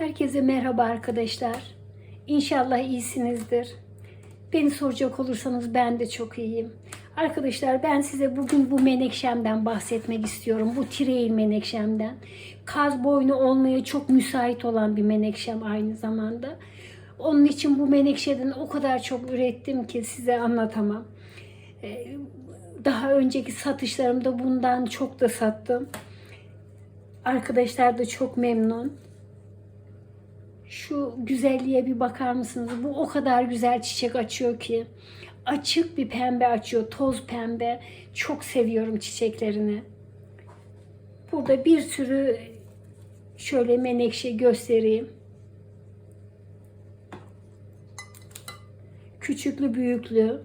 Herkese merhaba arkadaşlar. İnşallah iyisinizdir. Beni soracak olursanız ben de çok iyiyim. Arkadaşlar ben size bugün bu menekşemden bahsetmek istiyorum. Bu tireil menekşemden. Kaz boynu olmaya çok müsait olan bir menekşem aynı zamanda. Onun için bu menekşeden o kadar çok ürettim ki size anlatamam. Ee, Daha önceki satışlarımda bundan çok da sattım. Arkadaşlar da çok memnun. Şu güzelliğe bir bakar mısınız? Bu o kadar güzel çiçek açıyor ki. Açık bir pembe açıyor. Toz pembe. Çok seviyorum çiçeklerini. Burada bir sürü şöyle menekşe göstereyim. Küçüklü büyüklü.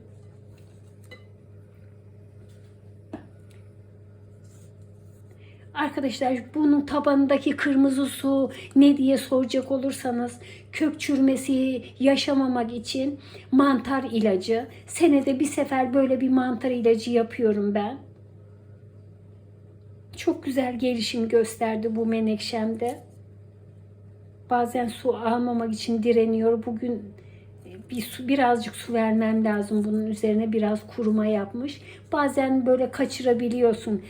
Arkadaşlar bunun tabanındaki kırmızı su ne diye soracak olursanız kök çürümesi yaşamamak için mantar ilacı. Senede bir sefer böyle bir mantar ilacı yapıyorum ben. Çok güzel gelişim gösterdi bu menekşemde. Bazen su almamak için direniyor. Bugün bir su, birazcık su vermem lazım bunun üzerine biraz kuruma yapmış. Bazen böyle kaçırabiliyorsun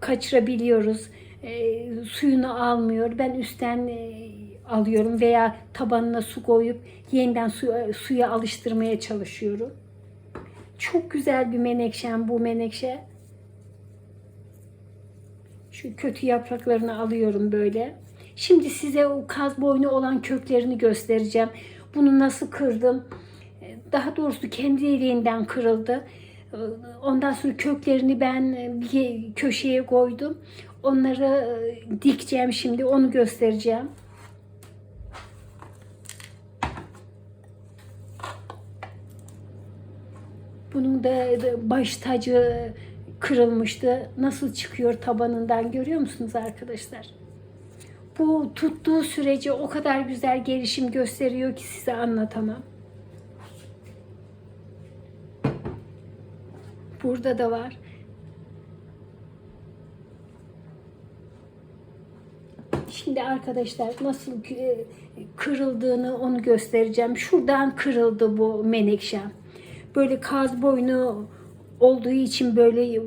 kaçırabiliyoruz. E, suyunu almıyor. Ben üstten e, alıyorum veya tabanına su koyup yeniden suya, suya alıştırmaya çalışıyorum. Çok güzel bir menekşem bu menekşe. Şu kötü yapraklarını alıyorum böyle. Şimdi size o kaz boynu olan köklerini göstereceğim. Bunu nasıl kırdım? Daha doğrusu kendiliğinden kırıldı. Ondan sonra köklerini ben bir köşeye koydum. Onları dikeceğim şimdi. Onu göstereceğim. Bunun da baş tacı kırılmıştı. Nasıl çıkıyor tabanından görüyor musunuz arkadaşlar? Bu tuttuğu sürece o kadar güzel gelişim gösteriyor ki size anlatamam. Burada da var. Şimdi arkadaşlar nasıl kırıldığını onu göstereceğim. Şuradan kırıldı bu menekşem. Böyle kaz boynu olduğu için böyle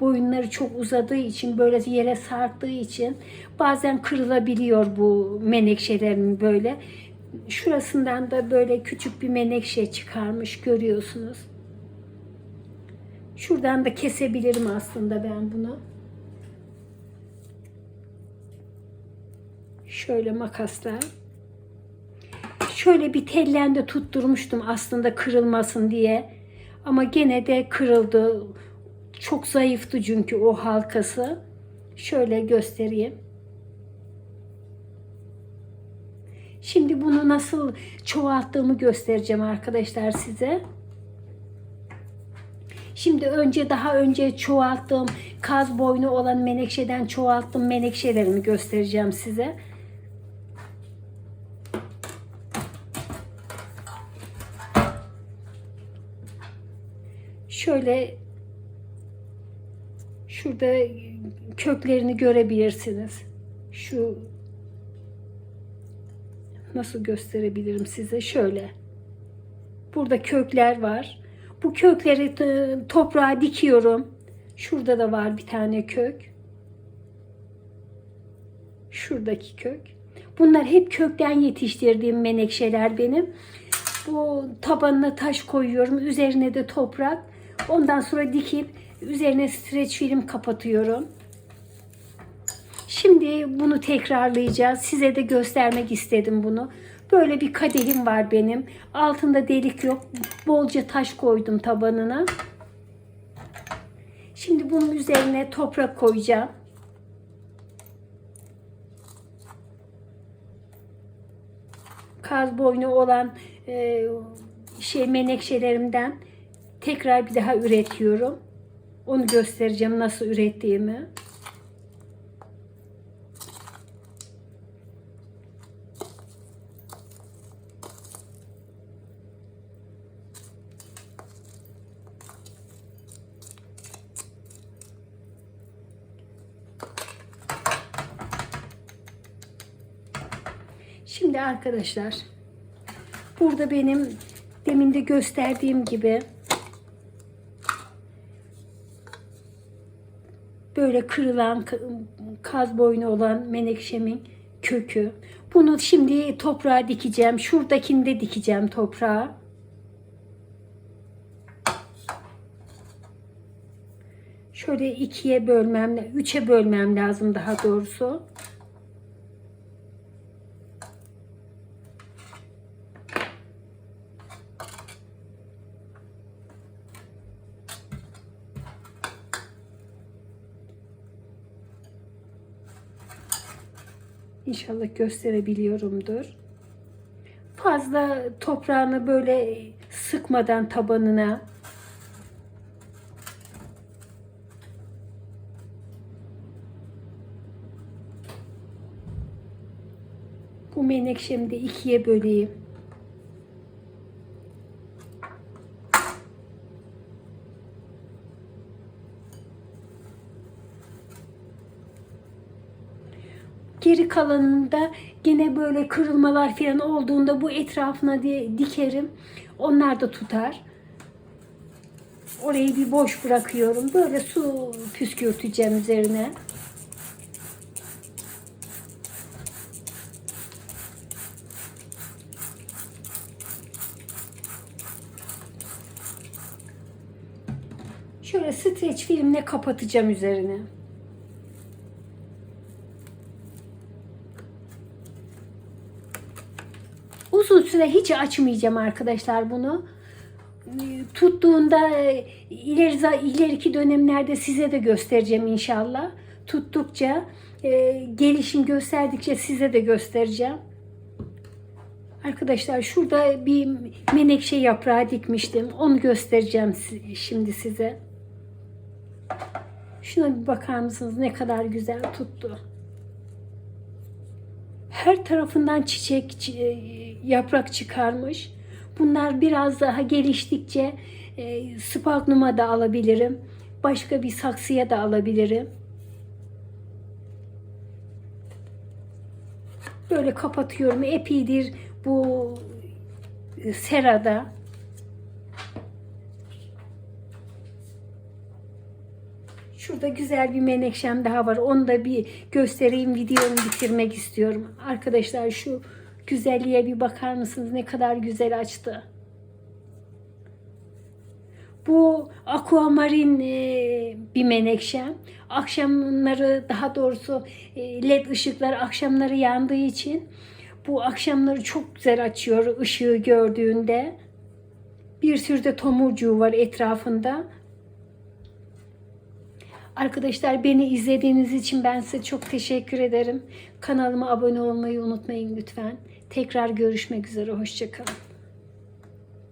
boyunları çok uzadığı için böyle yere sarktığı için bazen kırılabiliyor bu menekşelerin böyle. Şurasından da böyle küçük bir menekşe çıkarmış görüyorsunuz. Şuradan da kesebilirim aslında ben bunu. Şöyle makasla. Şöyle bir tellende tutturmuştum aslında kırılmasın diye. Ama gene de kırıldı. Çok zayıftı çünkü o halkası. Şöyle göstereyim. Şimdi bunu nasıl çoğalttığımı göstereceğim arkadaşlar size. Şimdi önce daha önce çoğalttığım kaz boynu olan menekşeden çoğalttığım menekşelerimi göstereceğim size. Şöyle şurada köklerini görebilirsiniz. Şu nasıl gösterebilirim size? Şöyle. Burada kökler var. Bu kökleri toprağa dikiyorum. Şurada da var bir tane kök. Şuradaki kök. Bunlar hep kökten yetiştirdiğim menekşeler benim. Bu tabanına taş koyuyorum. Üzerine de toprak. Ondan sonra dikip üzerine streç film kapatıyorum. Şimdi bunu tekrarlayacağız. Size de göstermek istedim bunu. Böyle bir kadehim var benim. Altında delik yok. Bolca taş koydum tabanına. Şimdi bunun üzerine toprak koyacağım. Kaz boynu olan e, şey menekşelerimden tekrar bir daha üretiyorum. Onu göstereceğim nasıl ürettiğimi. Şimdi arkadaşlar burada benim demin de gösterdiğim gibi böyle kırılan ka- kaz boynu olan menekşemin kökü. Bunu şimdi toprağa dikeceğim. Şuradakini de dikeceğim toprağa. Şöyle ikiye bölmem, üçe bölmem lazım daha doğrusu. İnşallah gösterebiliyorumdur. Fazla toprağını böyle sıkmadan tabanına bu menekşemi de ikiye böleyim. Kalanında yine böyle kırılmalar falan olduğunda bu etrafına diye dikerim. Onlar da tutar. Orayı bir boş bırakıyorum. Böyle su püskürteceğim üzerine. Şöyle streç filmle kapatacağım üzerine. Uzun süre hiç açmayacağım arkadaşlar bunu. Tuttuğunda e, ileri, ileriki dönemlerde size de göstereceğim inşallah. Tuttukça e, gelişim gösterdikçe size de göstereceğim. Arkadaşlar şurada bir menekşe yaprağı dikmiştim. Onu göstereceğim şimdi size. Şuna bir bakar mısınız? Ne kadar güzel tuttu. Her tarafından çiçek, çi- yaprak çıkarmış. Bunlar biraz daha geliştikçe e, spagnuma da alabilirim. Başka bir saksıya da alabilirim. Böyle kapatıyorum. Epidir bu e, serada. Şurada güzel bir menekşem daha var. Onu da bir göstereyim. Videomu bitirmek istiyorum. Arkadaşlar şu güzelliğe bir bakar mısınız? Ne kadar güzel açtı. Bu aquamarin e, bir menekşe. Akşamları daha doğrusu e, led ışıklar akşamları yandığı için bu akşamları çok güzel açıyor ışığı gördüğünde. Bir sürü de tomurcuğu var etrafında. Arkadaşlar beni izlediğiniz için ben size çok teşekkür ederim. Kanalıma abone olmayı unutmayın lütfen. Tekrar görüşmek üzere. Hoşçakalın.